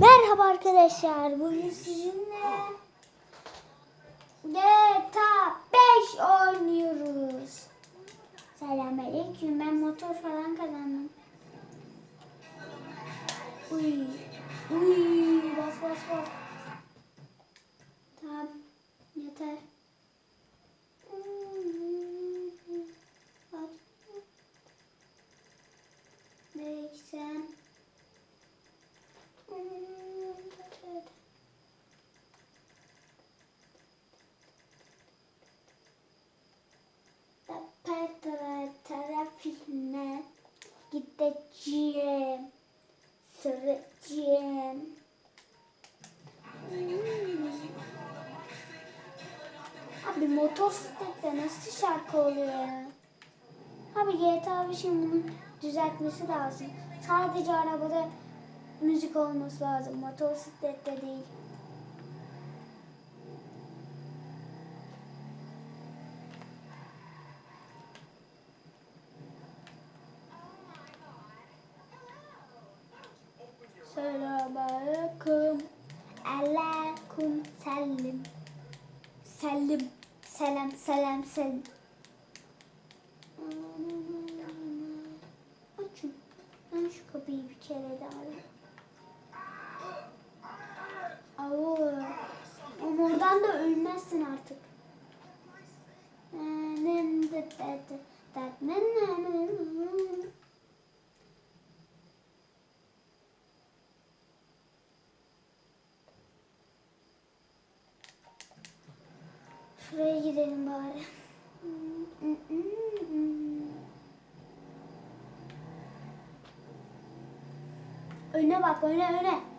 Merhaba arkadaşlar. Bugün sizinle GTA 5 oynuyoruz. Selamünaleyküm. Ben motor falan kazandım. Uy. Uy. Bas bas bas. Tamam. Yeter. Nereye gitsem? Trafiğine gideceğim. Süreceğim. Abi motosiklette nasıl şarkı oluyor? Abi GTA 5'in bunu düzeltmesi lazım. Sadece arabada müzik olması lazım. Motosiklette değil. Selamünaleyküm. Aleyküm selim. Selim. Selam selam selam. Açın. Ben şu kapıyı bir kere daha alayım. Ama oradan da ölmezsin artık. Şuraya gidelim bari. Öne bak öne öne.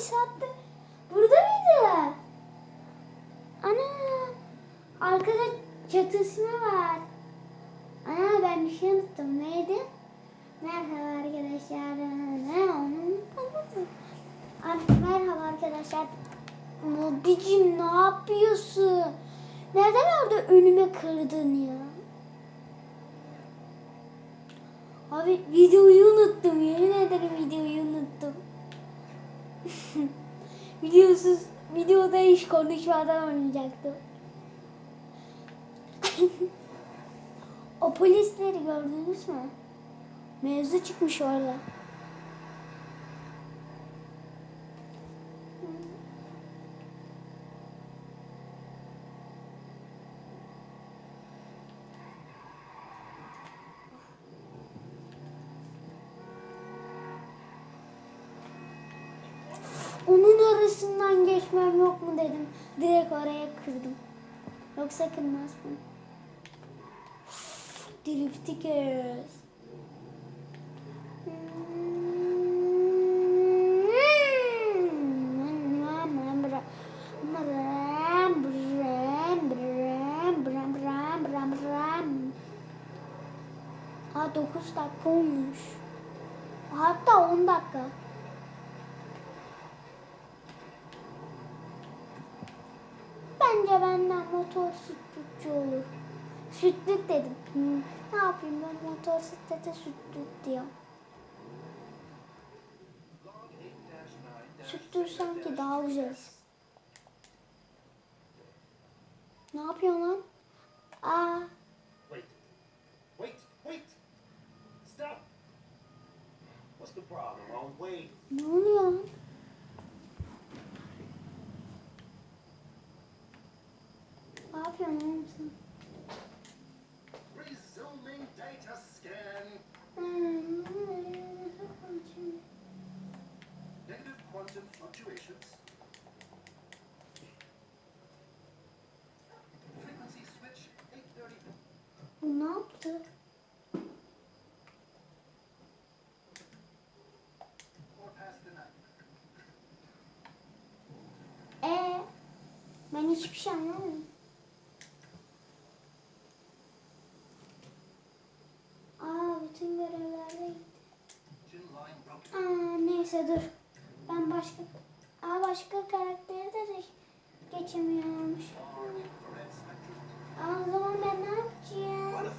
bir saattir burada mıydı? Ana arkada çatışma var. Ana ben bir şey unuttum. Neydi? Merhaba arkadaşlar. Ne onun Merhaba arkadaşlar. Modicim ne yapıyorsun? Neden orada önüme kırdın ya? Abi videoyu unuttum. Yemin ederim videoyu unuttum. Videosuz, videoda hiç konuşmadan oynayacaktım. o polisleri gördünüz mü? Mevzu çıkmış orada. Geçmem yok mu dedim. Direkt oraya kırdım. Yoksa kırmaz mı? Driftikers. Sütlete sütlük diyor. Sütlük sanki daha güzel. Ne yapıyorsun lan? Aa, Wait. Wait, wait! Stop! What's the problem? Oh, wait. ne oluyor lan? Ben hiçbir şey anlamadım. Aa, bütün görevlerde gitti. Aa, neyse dur. Ben başka... Aa, başka karakteri de geçemiyormuş. Aa, o zaman ben ne yapacağım?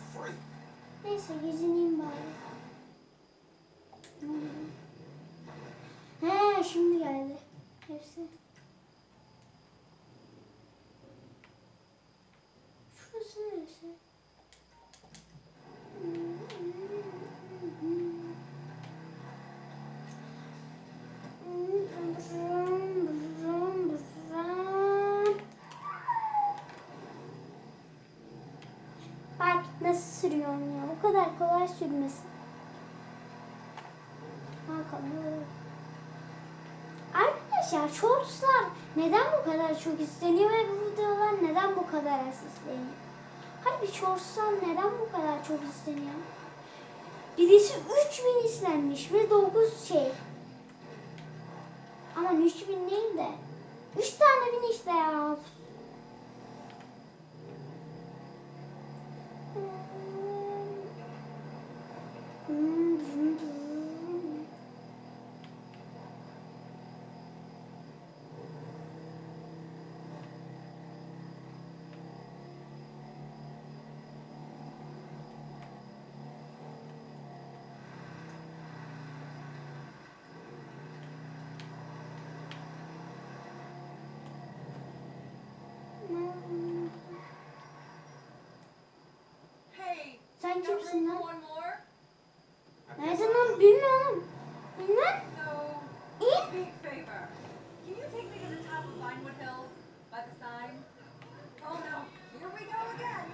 Neyse gezineyim bari. He şimdi geldi. Hepsi. Şurası neresi? Bak nasıl sürüyorum ya. O kadar kolay sürmesi. Bakalım. Arkadaşlar shortslar neden bu kadar çok isteniyor ve bu videolar neden bu kadar az isteniyor? Harbi shortslar neden bu kadar çok isteniyor? Birisi 3000 izlenmiş ve 9 şey. Aman 3000 değil de 3 tane bin işte ya. Go again.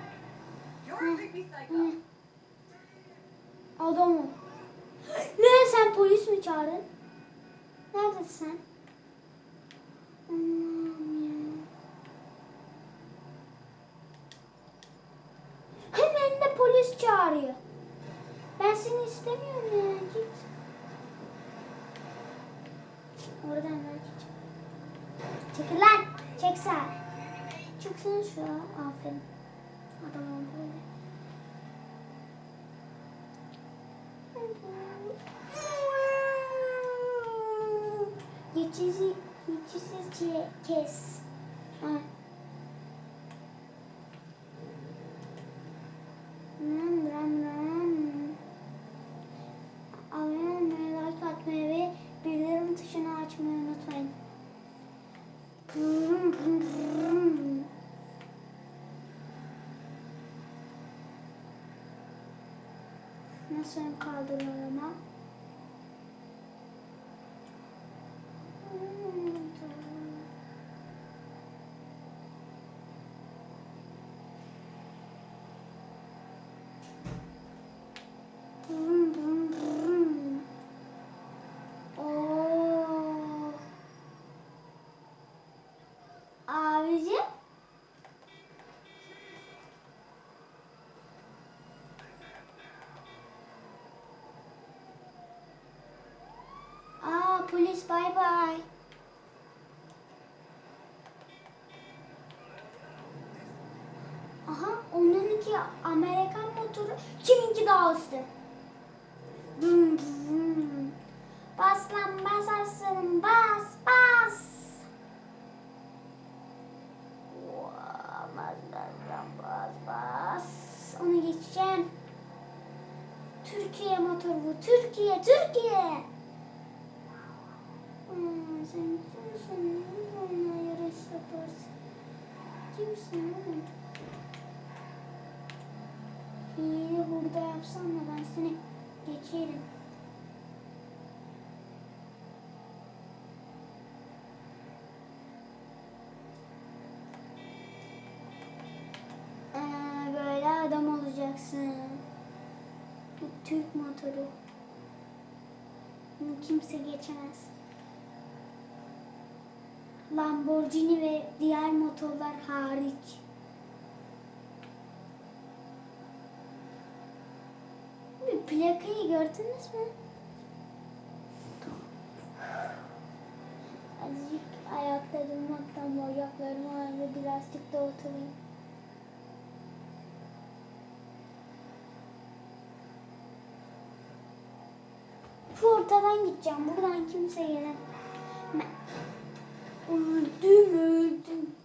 You're a creepy psycho. Hı. Adam o. Ne sen polis mi çağırdın? Neredesin sen? Allah'ım ya. Hemen de polis çağırıyor. Ben seni istemiyorum ya. Git. Oradan belki çık. Çekil lan. Çek sen. Çıksın şu an. Aferin. Adamım böyle. Geçici, geçişsiz çe- kes. Ha. Polis bay bay. Aha onunki Amerikan motoru kiminki daha hızlı. Vum, vum. Bas lan bas aslanım bas bas. Bas bas bas bas. Onu geçeceğim. Türkiye motoru bu. Türkiye, Türkiye. Sen kimsin? Onunla yarış yaparsın. Kimsin oğlum? Hile burada yapsam da ben seni geçerim. Böyle adam olacaksın. Türk motoru. Bunu kimse geçemez. Lamborghini ve diğer motorlar hariç. Bir plakayı gördünüz mü? Azıcık ayakta durmaktan bacaklarım ağrıdı. Birazcık da oturayım. Şu ortadan gideceğim. Buradan kimse gelemez. Öldüm öldüm.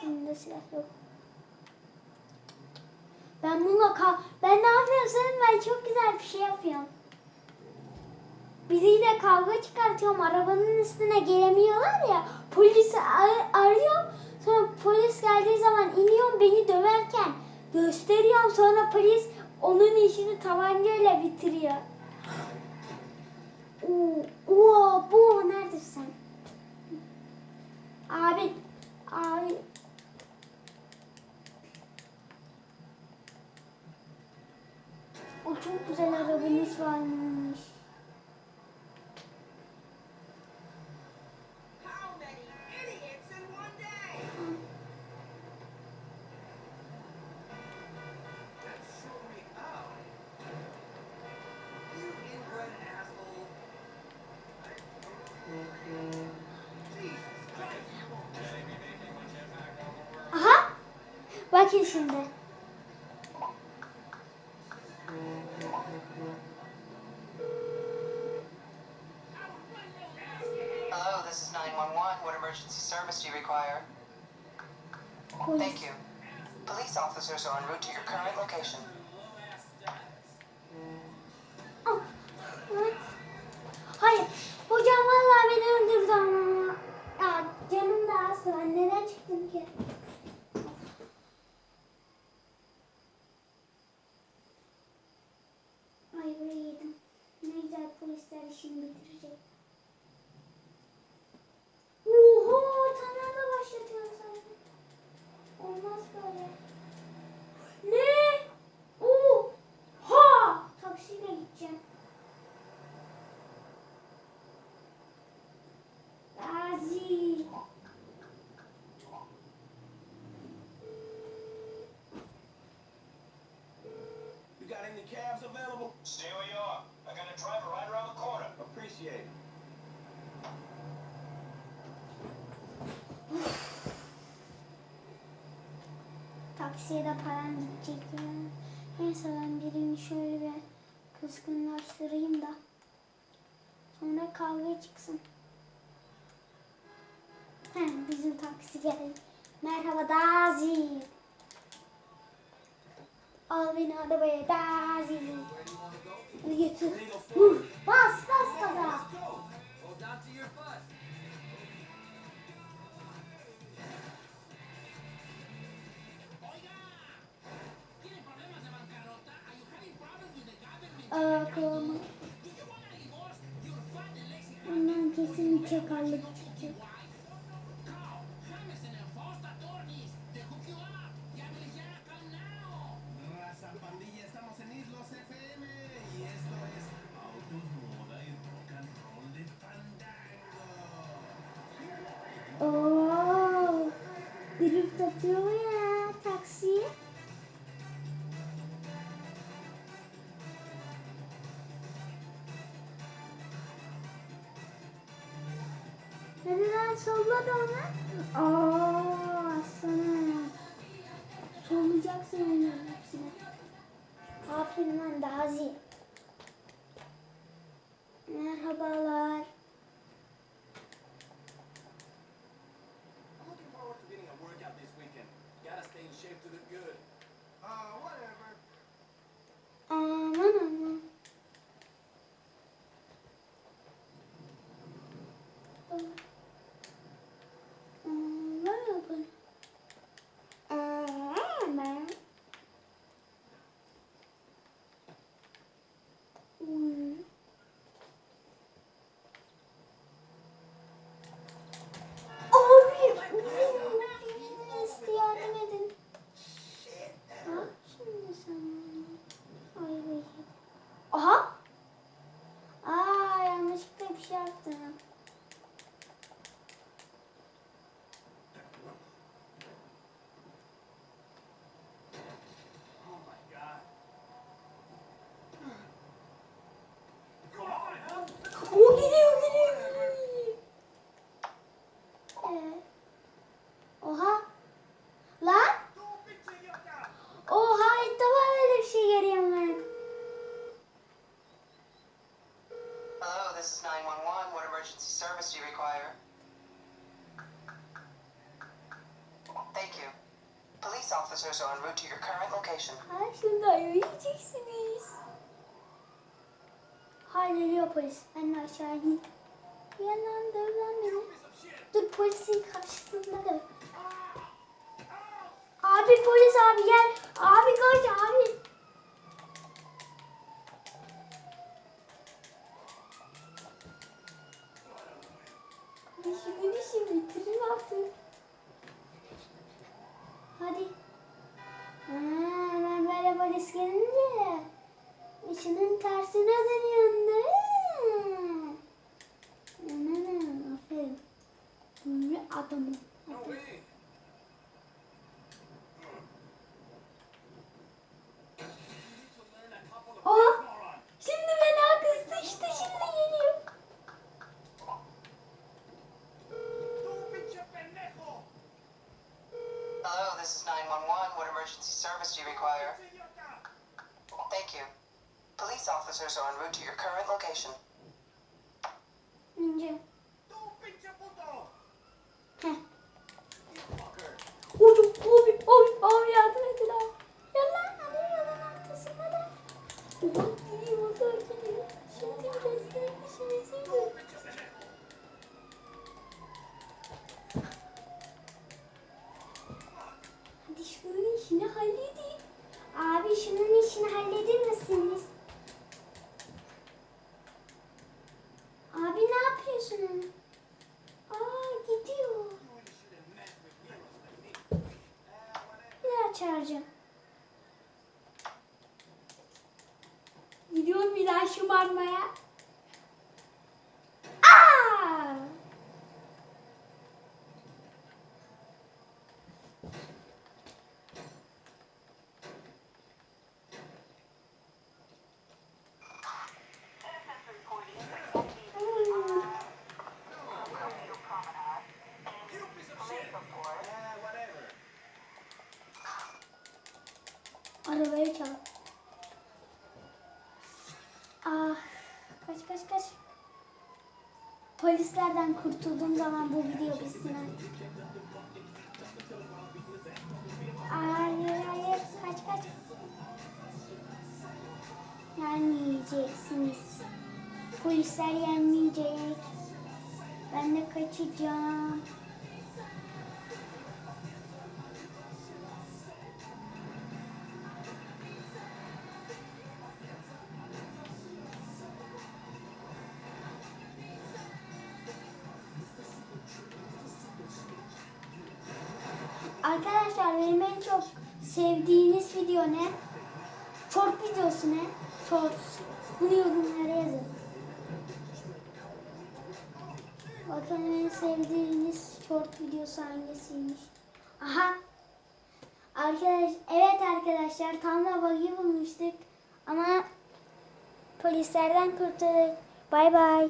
Şimdi silah yok. Ben bununla kal... Ben ne yapıyorum senin? Ben çok güzel bir şey yapıyorum. Biriyle kavga çıkartıyorum. Arabanın üstüne gelemiyorlar ya. Polisi ar- arıyorum. Sonra polis geldiği zaman iniyorum beni döverken gösteriyorum. Sonra polis onun işini tabancayla bitiriyor. Oo, oo, bu Bakın şimdi. Hello, this is 911. What emergency service do you require? Polis. Thank you. Police officers are en route to your current location. Ah, evet. Hayır. Hocam vallahi beni öldürdü ama. Ya canım da. Ben neden çıktım ki? Ayvayı yedim. Ne güzel polisler işini bitirecek. Oho! Tanrı'na başlatıyor zaten. Olmaz böyle. Ne? Oha! Taksiyle gideceğim. Gazi. You got any cabs available? Stay where you are. Appreciate it. taksiye de param gidecek ya. Neyse ben birini şöyle bir kızgınlaştırayım da. Sonra kavga çıksın. Heh, bizim taksi geldi. Merhaba Dazi. Al beni arabaya Dazi. Hadi götür. Vur. Bas bas gaza. Çakarlık 他爸爸 Are en route to your current location. Ha şundan yiyeceksiniz. Ha geliyor polis. Ben de aşağı in. Yalan döv lan beni. Dur polisin karşısında döv. Abi polis abi gel. Abi koş abi. 911. What emergency service do you require? Thank you. Police officers are en route to your current location. İnce. ¡Tú, pinche puto! Heh. You fucker! Oy, abi, abi, abi yardım edin işini halledin. Abi şunun işini halledin misiniz? Abi ne yapıyorsun? Aa gidiyor. Bir daha çağıracağım. Gidiyor bir daha şımarmaya. Arabayı çal. Ah kaç kaç kaç. Polislerden kurtulduğum zaman bu video bitsin. Hayır hayır kaç kaç. Yenmeyeceksiniz. Polisler yenmeyecek. Ben de kaçacağım. Hangisiymiş? Aha. Arkadaş, evet arkadaşlar tam da bug'i bulmuştuk. Ama polislerden kurtulduk. Bay bay.